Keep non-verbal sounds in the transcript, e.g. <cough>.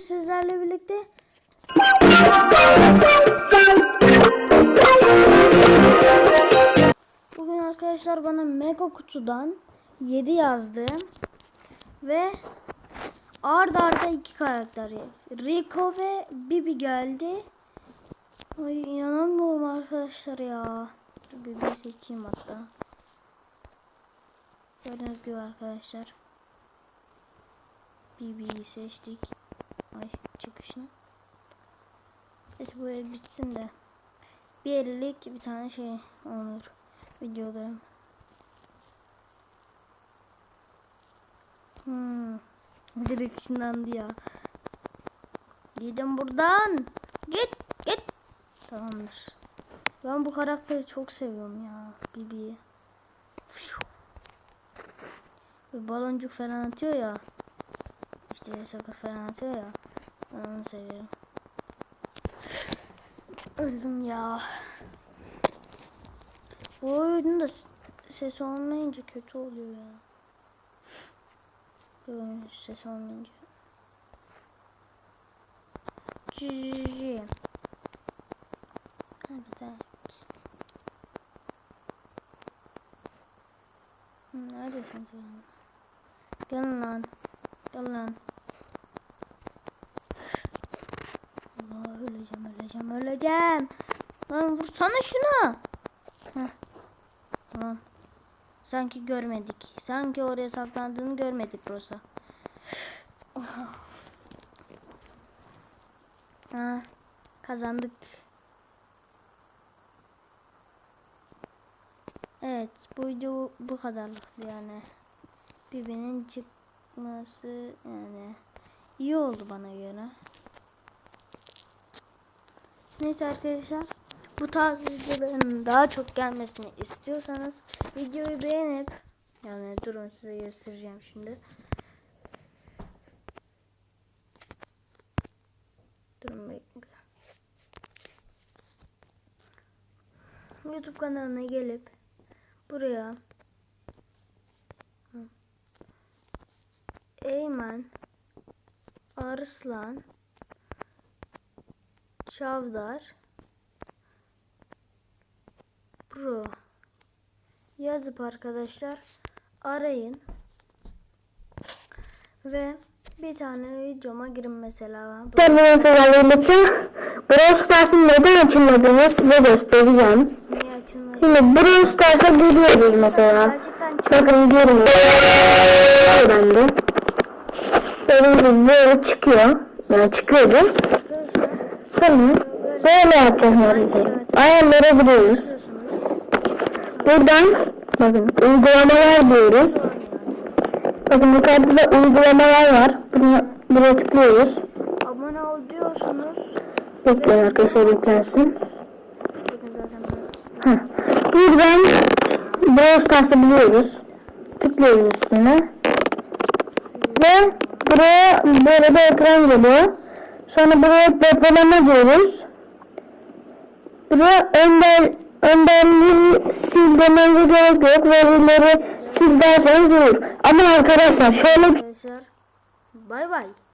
sizlerle birlikte Bugün arkadaşlar bana mega kutudan 7 yazdı ve ard arda iki karakter Rico ve Bibi geldi. Ay inanamıyorum arkadaşlar ya. Bibi'yi seçeyim hatta. Gördüğünüz gibi arkadaşlar. Bibi'yi seçtik. Ay çıkışını. Neyse bu el bitsin de. Bir ellik bir tane şey olur. Videolarım. Hmm. <laughs> Direkt ışınlandı ya. Gidin buradan. Git git. Tamamdır. Ben bu karakteri çok seviyorum ya. Bibi'yi. Bir baloncuk falan atıyor ya. İşte sakız falan atıyor ya. Ben seviyorum. Öldüm ya. Bu oyunda s- ses olmayınca kötü oluyor ya. Bu oyun ses olmayınca. Cici. Ha bir daha. Hı, Neredesin sen? Gel lan. Gel lan. Öleceğim öleceğim. Lan vursana. Heh. Tamam. Sanki görmedik. Sanki oraya saklandığını görmedik Rosa. <sighs> ha, kazandık. Evet, bu video bu kadarlıktı yani. Birbirinin çıkması yani iyi oldu bana göre. Neyse arkadaşlar bu tarz videoların daha çok gelmesini istiyorsanız videoyu beğenip yani durun size göstereceğim şimdi. Durun bekle. YouTube kanalına gelip buraya. Eymen Arslan Çavdar Pro yazıp arkadaşlar arayın ve bir tane videoma girin mesela. Bu- Tabii sizlerle birlikte Brawl Stars'ın neden açılmadığını size göstereceğim. Niye açılmadı? Şimdi Brawl Stars'a giriyoruz mesela. Bakın görün. Ben de. Gördüğünüz gibi böyle çıkıyor. Yani çıkıyordu. Tamam. Böyle yapacağız neredeyse. Ayarlara giriyoruz. Buradan bakın uygulamalar diyoruz. Bakın yukarıda da uygulamalar var. Bunu, buraya tıklıyoruz. Abone ol diyorsunuz. Bekleyin arkadaşlar ben- Heh. Buradan Brawl Stars'ı biliyoruz. Tıklıyoruz üstüne. Ve buraya böyle bir ekran geliyor. Sonra buraya depolama diyoruz. Buraya önder, önderliği sil demenize gerek yok. Verileri sil derseniz olur. Ama arkadaşlar şöyle arkadaşlar. Bay bay.